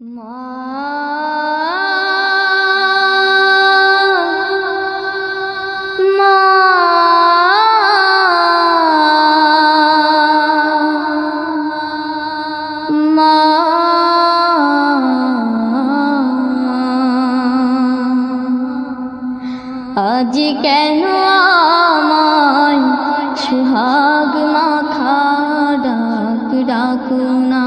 আজ কেন আমায় সুহাগ মাখা ডাক ডাকু না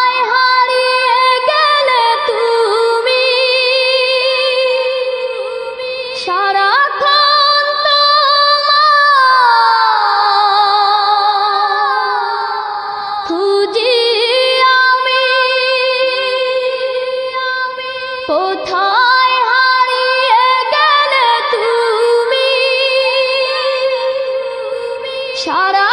কোথায় হারিয়ে গেলে তুমি? সারা